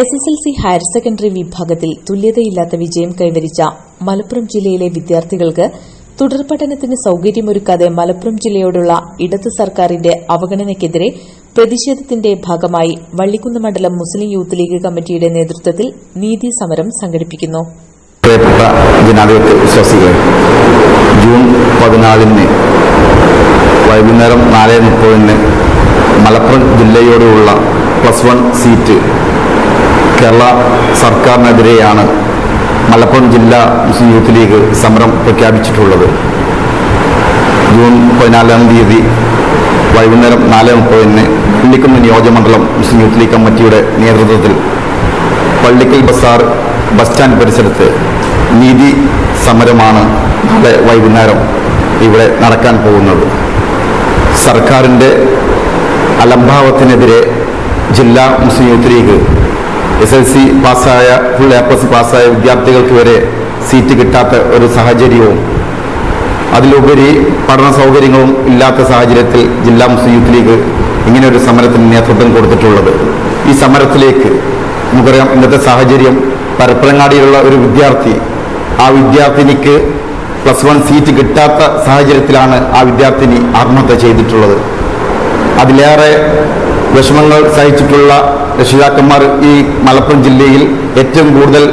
S S L C higher secondary വിഭാഗത്തിൽ തുല്യതയില്ലാത്ത വിജയം കൈവരിച്ച മലപ്പുറം ജില്ലയിലെ വിദ്യാർത്ഥികൾക്ക് തുടർ പഠനത്തിന് സൌകര്യമൊരുക്കാതെ മലപ്പുറം ജില്ലയോടുള്ള ഇടത് സർക്കാരിന്റെ അവഗണനയ്ക്കെതിരെ പ്രതിഷേധത്തിന്റെ ഭാഗമായി വള്ളിക്കുന്ന് മണ്ഡലം മുസ്ലിം യൂത്ത് ലീഗ് കമ്മിറ്റിയുടെ നേതൃത്വത്തിൽ നീതി സമരം സംഘടിപ്പിക്കുന്നു. ജൂൺ വൈകുന്നേരം നാല് മുപ്പതിന് മലപ്പുറം ജില്ലയോടുള്ള പ്ലസ് വൺ സീറ്റ് കേരള സർക്കാരിനെതിരെയാണ് മലപ്പുറം ജില്ലാ മുസ്ലിം യൂത്ത് ലീഗ് സമരം പ്രഖ്യാപിച്ചിട്ടുള്ളത്. ജൂൺ പതിനാലാം തീയതി വൈകുന്നേരം നാല് മുപ്പതിന് പള്ളിക്കുന്ന് നിയോജകമണ്ഡലം മുസ്ലിം യൂത്ത് ലീഗ് കമ്മിറ്റിയുടെ നേതൃത്വത്തിൽ പള്ളിക്കൽ ബസാർ ബസ് സ്റ്റാൻഡ് പരിസരത്ത് നീതി സമരമാണ് നാളെ വൈകുന്നേരം ഇവിടെ നടക്കാൻ പോകുന്നത്. സർക്കാരിന്റെ അലംഭാവത്തിനെതിരെ ജില്ലാ Muslim youth league S L C പാസ്സായ ഫുൾ എ പ്ലസ് പാസ്സായ വിദ്യാർത്ഥികൾക്ക് വരെ സീറ്റ് കിട്ടാത്ത ഒരു സാഹചര്യവും അതിലുപരി പഠന സൗകര്യങ്ങളും ഇല്ലാത്ത സാഹചര്യത്തിൽ ജില്ലാ മുസ്ലിം യൂത്ത് ലീഗ് ഇങ്ങനെ ഒരു സമരത്തിന് നേതൃത്വം കൊടുത്തിട്ടുള്ളത്. ഈ സമരത്തിലേക്ക് നമുക്കറിയാം ഇന്നത്തെ സാഹചര്യം പരപ്പനങ്ങാടിയിലുള്ള ഒരു വിദ്യാർത്ഥി ആ വിദ്യാർത്ഥിനിക്ക് പ്ലസ് വൺ സീറ്റ് കിട്ടാത്ത സാഹചര്യത്തിലാണ് ആ വിദ്യാർത്ഥിനി ആത്മഹത്യ ചെയ്തിട്ടുള്ളത്. അതിലേറെ വിഷമങ്ങൾ സഹിച്ചിട്ടുള്ള രക്ഷിതാക്കന്മാർ ഈ മലപ്പുറം ജില്ലയിൽ ഏറ്റവും കൂടുതൽ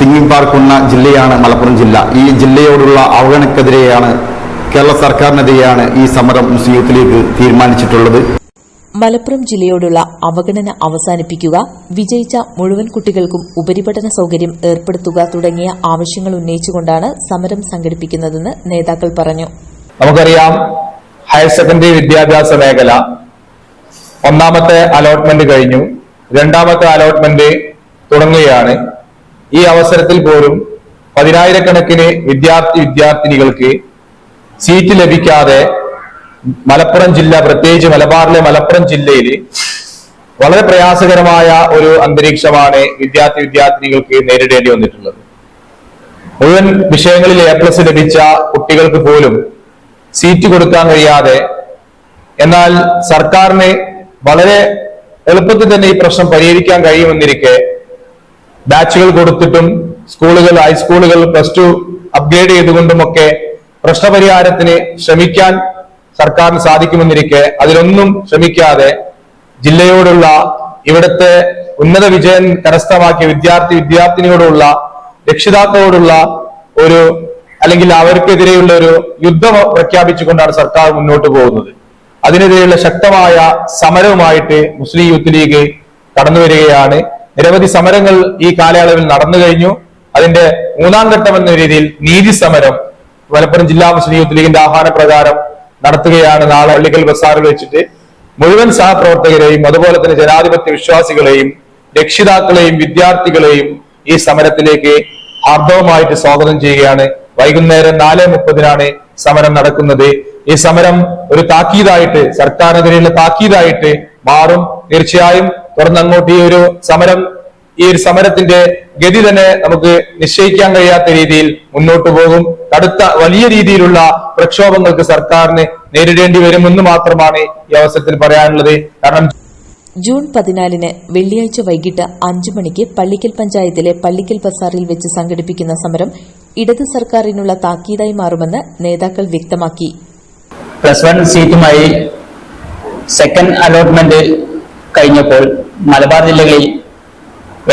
തിങ്ങിപ്പാർക്കുന്ന ജില്ലയാണ് മലപ്പുറം ജില്ല. ഈ ജില്ലയോടുള്ള അവഗണക്കെതിരെയാണ് കേരള സർക്കാരിനെതിരെയാണ് ഈ സമരം മുസ്ലിം യൂത്ത് ലീഗ് തീരുമാനിച്ചിട്ടുള്ളത്. മലപ്പുറം ജില്ലയോടുള്ള അവഗണന അവസാനിപ്പിക്കുക വിജയിച്ച മുഴുവൻ കുട്ടികൾക്കും ഉപരിപഠന സൌകര്യം ഏർപ്പെടുത്തുക തുടങ്ങിയ ആവശ്യങ്ങൾ ഉന്നയിച്ചുകൊണ്ടാണ് സമരം സംഘടിപ്പിക്കുന്നതെന്ന് നേതാക്കൾ പറഞ്ഞു. നമുക്കറിയാം ഹയർ സെക്കൻഡറി വിദ്യാഭ്യാസ മേഖല ഒന്നാമത്തെ അലോട്ട്മെന്റ് കഴിഞ്ഞു. രണ്ടാമത്തെ അലോട്ട്മെന്റ് തുടങ്ങുകയാണ്. ഈ അവസരത്തിൽ പോലും പതിനായിരക്കണക്കിന് വിദ്യാർത്ഥി വിദ്യാർത്ഥിനികൾക്ക് സീറ്റ് ലഭിക്കാതെ മലപ്പുറം ജില്ല പ്രത്യേകിച്ച് മലബാറിലെ മലപ്പുറം ജില്ലയിൽ വളരെ പ്രയാസകരമായ ഒരു അന്തരീക്ഷമാണ് വിദ്യാർത്ഥി വിദ്യാർത്ഥിനികൾക്ക് നേരിടേണ്ടി വന്നിട്ടുള്ളത്. മുഴുവൻ വിഷയങ്ങളിൽ എ പ്ലസ് ലഭിച്ച കുട്ടികൾക്ക് പോലും സീറ്റ് കൊടുക്കാൻ കഴിയാതെ എന്നാൽ സർക്കാരിന് വളരെ എളുപ്പത്തിൽ തന്നെ ഈ പ്രശ്നം പരിഹരിക്കാൻ കഴിയുമെന്നിരിക്കെ ബാച്ചുകൾ കൊടുത്തിട്ടും സ്കൂളുകൾ ഹൈസ്കൂളുകൾ പ്ലസ് ടു അപ്ഗ്രേഡ് ചെയ്തുകൊണ്ടുമൊക്കെ പ്രശ്നപരിഹാരത്തിന് ശ്രമിക്കാൻ സർക്കാരിന് സാധിക്കുമെന്നിരിക്കെ അതിലൊന്നും ശ്രമിക്കാതെ ജില്ലയോടുള്ള ഇവിടുത്തെ ഉന്നത വിജയം കരസ്ഥമാക്കിയ വിദ്യാർത്ഥി വിദ്യാർത്ഥിനിയോടുള്ള രക്ഷിതാക്കളോടുള്ള ഒരു അല്ലെങ്കിൽ അവർക്കെതിരെയുള്ള ഒരു യുദ്ധം പ്രഖ്യാപിച്ചുകൊണ്ടാണ് സർക്കാർ മുന്നോട്ട് പോകുന്നത്. അതിനെതിരെയുള്ള ശക്തമായ സമരവുമായിട്ട് മുസ്ലിം യൂത്ത് ലീഗ് കടന്നു വരികയാണ്. നിരവധി സമരങ്ങൾ ഈ കാലയളവിൽ നടന്നു കഴിഞ്ഞു. അതിന്റെ മൂന്നാം ഘട്ടം എന്ന രീതിയിൽ നീതി സമരം മലപ്പുറം ജില്ലാ മുസ്ലിം യൂത്ത് ലീഗിന്റെ ആഹ്വാന പ്രകാരം നടത്തുകയാണ് നാളെ പള്ളിക്കൽ ബസാറിൽ വെച്ചിട്ട്. മുഴുവൻ സഹപ്രവർത്തകരെയും അതുപോലെ തന്നെ ജനാധിപത്യ വിശ്വാസികളെയും രക്ഷിതാക്കളെയും വിദ്യാർത്ഥികളെയും ഈ സമരത്തിലേക്ക് ഹാർദവമായിട്ട് സ്വാഗതം ചെയ്യുകയാണ്. വൈകുന്നേരം നാല് മുപ്പതിനാണ് സമരം നടക്കുന്നത്. ഈ സമരം ഒരു താക്കീതായിട്ട് സർക്കാരിനെതിരെയുള്ള താക്കീതായിട്ട് മാറും. തീർച്ചയായും തുടർന്നങ്ങോട്ട് ഈ ഒരു സമരം ഈ ഒരു സമരത്തിന്റെ ഗതി തന്നെ നമുക്ക് നിശ്ചയിക്കാൻ കഴിയാത്ത രീതിയിൽ മുന്നോട്ട് പോകും. കടുത്ത വലിയ രീതിയിലുള്ള പ്രക്ഷോഭങ്ങൾക്ക് സർക്കാരിന് നേരിടേണ്ടി വരുമെന്ന് മാത്രമാണ് ഈ അവസരത്തിൽ പറയാനുള്ളത്. കാരണം ജൂൺ പതിനാലിന് വെള്ളിയാഴ്ച വൈകിട്ട് അഞ്ചു മണിക്ക് പള്ളിക്കൽ പഞ്ചായത്തിലെ പള്ളിക്കൽ ബസാറിൽ വെച്ച് സംഘടിപ്പിക്കുന്ന സമരം ഇടത് സർക്കാരിനുള്ള താക്കീതായി മാറുമെന്ന് നേതാക്കൾ വ്യക്തമാക്കി. പ്ലസ് വൺ സീറ്റുമായി സെക്കൻഡ് അലോട്ട്മെന്റ് കഴിഞ്ഞപ്പോൾ മലബാർ ജില്ലകളിൽ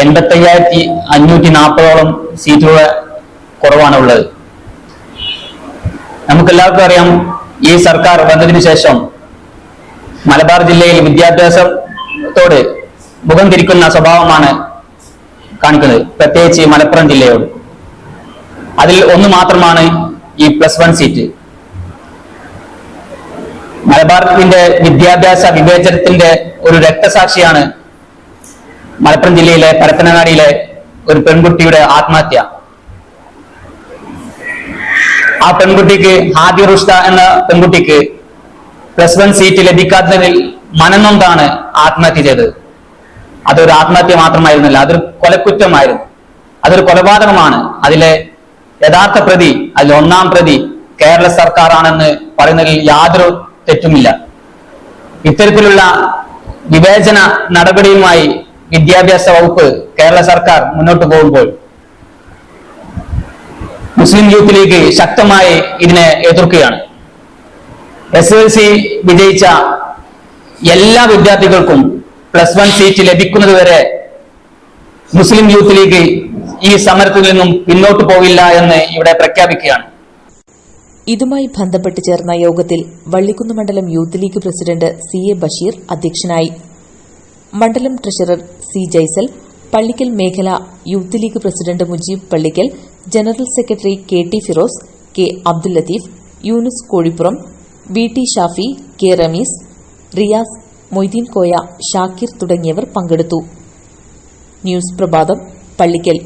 എൺപത്തയ്യായിരത്തി അഞ്ഞൂറ്റി നാൽപ്പതോളം സീറ്റുകൾ കുറവാണ് ഉള്ളത് നമുക്കെല്ലാവർക്കും അറിയാം ഈ സർക്കാർ വന്നതിന് ശേഷം മലബാർ ജില്ലയിൽ വിദ്യാഭ്യാസത്തോട് മുഖം തിരിക്കുന്ന സ്വഭാവമാണ് കാണിക്കുന്നത്. പ്രത്യേകിച്ച് മലപ്പുറം ജില്ലയോട്. അതിൽ ഒന്ന് മാത്രമാണ് ഈ പ്ലസ് വൺ സീറ്റ്. മലബാറിന്റെ വിദ്യാഭ്യാസ വിവേചനത്തിന്റെ ഒരു രക്തസാക്ഷിയാണ് മലപ്പുറം ജില്ലയിലെ പരപ്പനങ്ങാടിയിലെ ഒരു പെൺകുട്ടിയുടെ ആത്മഹത്യ. ആ പെൺകുട്ടിക്ക് ഹാദി റുഷ്ത എന്ന പെൺകുട്ടിക്ക് പ്ലസ് വൺ സീറ്റ് ലഭിക്കാത്തതിൽ മനനൊന്താണ് ആത്മഹത്യ ചെയ്തത്. അതൊരു ആത്മഹത്യ മാത്രമായിരുന്നില്ല അതൊരു കൊലക്കുറ്റമായിരുന്നു. അതൊരു കൊലപാതകമാണ്. അതിലെ യഥാർത്ഥ പ്രതി അതിൽ ഒന്നാം പ്രതി കേരള സർക്കാർ ആണെന്ന് പറയുന്നതിൽ യാതൊരു തെറ്റുമില്ല. ഇത്തരത്തിലുള്ള വിവേചന നടപടിയുമായി വിദ്യാഭ്യാസ വകുപ്പ് കേരള സർക്കാർ മുന്നോട്ട് പോകുമ്പോൾ മുസ്ലിം യൂത്ത് ലീഗ് ശക്തമായി ഇതിനെ എതിർക്കുകയാണ്. എസ് എൽ സി വിജയിച്ച എല്ലാ വിദ്യാർത്ഥികൾക്കും പ്ലസ് വൺ സീറ്റ് ലഭിക്കുന്നതുവരെ മുസ്ലിം യൂത്ത് ലീഗ് ഈ സമരത്തിൽ നിന്നും പിന്നോട്ട് പോകില്ല എന്ന് ഇവിടെ പ്രഖ്യാപിക്കുകയാണ്. ഇതുമായി ബന്ധപ്പെട്ട് ചേർന്ന യോഗത്തിൽ വള്ളിക്കുന്ന് മണ്ഡലം youth league president C A Basheer അധ്യക്ഷനായി. മണ്ഡലം ട്രഷറർ സി ജൈസൽ പള്ളിക്കൽ മേഖല youth league president Mujeeb Pallikkal general secretary K T Firoz K Abdul Latheef Yunus Kozhippuram V T Shafi K Rameez Riyas Moideen Koya Shakir തുടങ്ങിയവർ പങ്കെടുത്തു. News പ്രഭാതം പള്ളിക്കൽ.